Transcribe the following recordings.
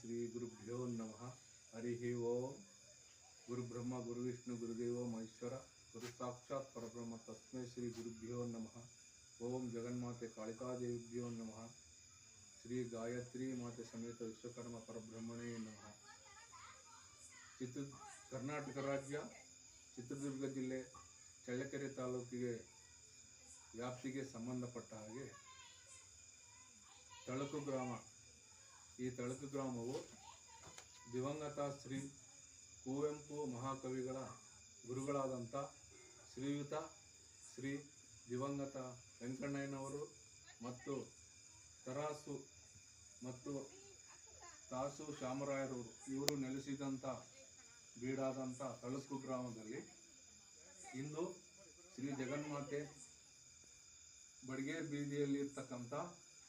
ಶ್ರೀ ಗುರುಭ್ಯೋ ನಮಃ. ಹರಿ ಓಂ. ಗುರು ಬ್ರಹ್ಮ ಗುರು ವಿಷ್ಣು ಗುರುದೇವ, ಮಹೇಶ್ವರ ಗುರು ಸಾಕ್ಷಾತ್ ಪರಬ್ರಹ್ಮ ತಸ್ಮೈ ಶ್ರೀ ಗುರುಭ್ಯೋ ನಮಃ. ಓಂ ಜಗನ್ಮಾತೆ ಕಾಳಿಕಾದೇವಿಭ್ಯೋ ನಮಃ. ಶ್ರೀ ಗಾಯತ್ರಿ ಮಾತೆ ಸಮೇತ ವಿಶ್ವಕರ್ಮ ಪರಬ್ರಹ್ಮಣೇ ನಮಃ. ಚಿತ್ರ ಕರ್ನಾಟಕ ರಾಜ್ಯ, ಚಿತ್ರದುರ್ಗ ಜಿಲ್ಲೆ, ಚಳ್ಳಕೆರೆ ತಾಲೂಕಿಗೆ ವ್ಯಾಪ್ತಿಗೆ ಸಂಬಂಧಪಟ್ಟ ಹಾಗೆ, ತಳಕು ಗ್ರಾಮ ಈ ತಳಕು ಗ್ರಾಮವು ದಿವಂಗತ ಶ್ರೀ ಕುವೆಂಪು ಮಹಾಕವಿಗಳ ಗುರುಗಳಾದಂಥ ಶ್ರೀಯುತ ಶ್ರೀ ದಿವಂಗತ ವೆಂಕಣ್ಣಯ್ಯನವರು ಮತ್ತು ತರಾಸು ಮತ್ತು ತಾಸು ಶ್ಯಾಮರಾಯರವರು ಇವರು ನೆಲೆಸಿದಂಥ ಬೀಡಾದಂಥ ತಳಕು ಗ್ರಾಮದಲ್ಲಿ ಇಂದು ಶ್ರೀ ಜಗನ್ಮಾತೆ ಬಡಿಗೆ ಬೀದಿಯಲ್ಲಿ ಇರ್ತಕ್ಕಂಥ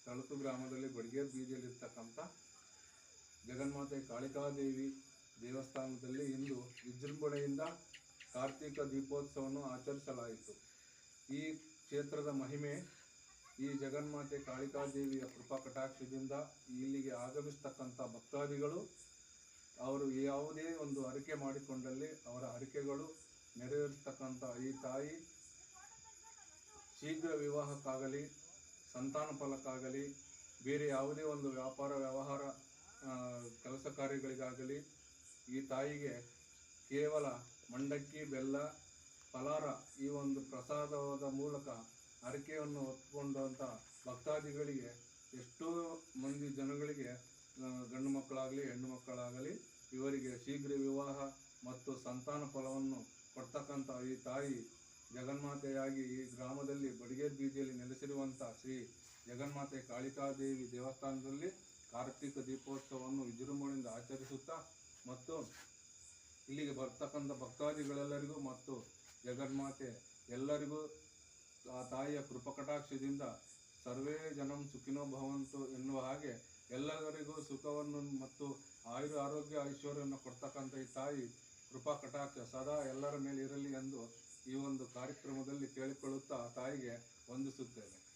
ತಳಕು ಗ್ರಾಮದಲ್ಲಿ ಬಡಿಗೇರ್ ಬೀದಿಯಲ್ಲಿ ಜಗನ್ಮಾತೆ ಜಗನ್ಮಾತೆ ಕಾಳಿಕಾದೇವಿ ದೇವಸ್ಥಾನದಲ್ಲಿ ಇಂದು ವಿಜೃಂಭಣೆಯಿಂದ ಕಾರ್ತೀಕ ದೀಪೋತ್ಸವವನ್ನು ಆಚರಿಸಲಾಯಿತು. ಈ ಕ್ಷೇತ್ರದ ಮಹಿಮೆ ಈ ಜಗನ್ಮಾತೆ ಕಾಳಿಕಾದೇವಿಯ ಕೃಪಾ ಕಟಾಕ್ಷದಿಂದ ಇಲ್ಲಿಗೆ ಆಗಮಿಸ್ತಕ್ಕಂಥ ಭಕ್ತಾದಿಗಳು, ಅವರು ಯಾವುದೇ ಒಂದು ಹರಕೆ ಮಾಡಿಕೊಂಡಲ್ಲಿ ಅವರ ಹರಕೆಗಳು ನೆರವೇರಿಸ್ತಕ್ಕಂಥ ಈ ತಾಯಿ ಶೀಘ್ರ ವಿವಾಹಕ್ಕಾಗಲಿ. ಸಂತಾನ ಫಲಕ್ಕಾಗಲಿ ಬೇರೆ ಯಾವುದೇ ಒಂದು ವ್ಯಾಪಾರ, ವ್ಯವಹಾರ ಕೆಲಸ ಕಾರ್ಯಗಳಿಗಾಗಲಿ, ಈ ತಾಯಿಗೆ ಕೇವಲ ಮಂಡಕ್ಕಿ, ಬೆಲ್ಲ, ಫಲಾರ ಈ ಒಂದು ಪ್ರಸಾದದ ಮೂಲಕ ಹರಕೆಯನ್ನು ಹೊತ್ಕೊಂಡಂಥ ಭಕ್ತಾದಿಗಳಿಗೆ ಎಷ್ಟೋ ಮಂದಿ ಜನಗಳಿಗೆ ಗಂಡು ಮಕ್ಕಳಾಗಲಿ, ಹೆಣ್ಣು ಮಕ್ಕಳಾಗಲಿ ಇವರಿಗೆ ಶೀಘ್ರ ವಿವಾಹ ಮತ್ತು ಸಂತಾನ ಫಲವನ್ನು ಕೊಡ್ತಕ್ಕಂಥ ಈ ತಾಯಿ ಜಗನ್ಮಾತೆಯಾಗಿ ಈ ಗ್ರಾಮದಲ್ಲಿ ಬಡಿಗೇರ್ ಬೀದಿಯಲ್ಲಿ ನೆಲೆಸಿರುವಂಥ ಶ್ರೀ ಜಗನ್ಮಾತೆ ಕಾಳಿಕಾದೇವಿ ದೇವಸ್ಥಾನದಲ್ಲಿ ಕಾರ್ತಿಕ ದೀಪೋತ್ಸವವನ್ನು ವಿಜೃಂಭಣೆಯಿಂದ ಆಚರಿಸುತ್ತಾ ಮತ್ತು ಇಲ್ಲಿಗೆ ಬರ್ತಕ್ಕಂಥ ಭಕ್ತಾದಿಗಳೆಲ್ಲರಿಗೂ ಮತ್ತು ಜಗನ್ಮಾತೆ ಎಲ್ಲರಿಗೂ ಆ ತಾಯಿಯ ಕೃಪಕಟಾಕ್ಷದಿಂದ ಸರ್ವೇ ಜನಂ ಸುಖಿನೋ ಭವಂತು ಎನ್ನುವ ಹಾಗೆ ಎಲ್ಲರಿಗೂ ಸುಖವನ್ನು ಮತ್ತು ಆಯುರ ಆರೋಗ್ಯ ಐಶ್ವರ್ಯವನ್ನು ಕೊಡ್ತಕ್ಕಂಥ ಈ ತಾಯಿ ಕೃಪಾ ಕಟಾಕ್ಷ ಸದಾ ಎಲ್ಲರ ಮೇಲೆ ಇರಲಿ ಎಂದು ಈ ಒಂದು ಕಾರ್ಯಕ್ರಮದಲ್ಲಿ ಕೇಳಿಕೊಳ್ಳುತ್ತಾ ತಾಯಿಗೆ ವಂದಿಸುತ್ತೇನೆ.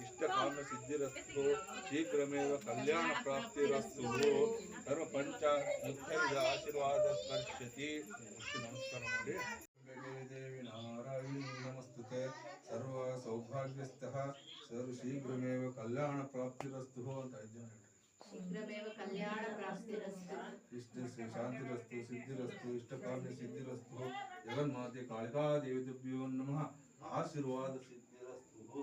ಇಷ್ಟಕಾಮ ಸಿದ್ಧಿರಸ್ತು ಶೀಘ್ರಮೇವ ಕಲ್ಯಾಣ ಪ್ರಾಪ್ತಿರಸ್ತು ಸರ್ವ ಪಂಚ ಮುಖ್ಯದ ಆಶೀರ್ವಾದ ಸ್ಪರ್ಶತಿ ಅಷ್ಟು ನಮಸ್ಕಾರ ಮಾಡಿ ದೇವಿ ನಾರಾಯಣಿ ನಮಸ್ತುತೆ ಸರ್ವ ಸೌಭಾಗ್ಯಸ್ಥಃ ಸರ್ವ ಶೀಘ್ರಮೇವ ಕಲ್ಯಾಣ ಪ್ರಾಪ್ತಿರಸ್ತು ಅಂತ ಐದು ಜನ ಹೇಳ್ರಿ. ಶೀಘ್ರಮೇವ ಕಲ್ಯಾಣ ಪ್ರಾಪ್ತಿರಸ್ತು ಇಷ್ಟ ಶ್ರೀ ಶಾಂತಿರಸ್ತು ಸಿದ್ಧಿರಸ್ತು ಇಷ್ಟಕಾಮ್ಯ ಸಿದ್ಧಿರಸ್ತು ಜಗನ್ಮಾತೆ ಕಾಳಿಕಾ ದೇವಿಭ್ಯೋ ನಮಃ ಆಶೀರ್ವಾದ ಸಿದ್ಧಿರಸ್ತು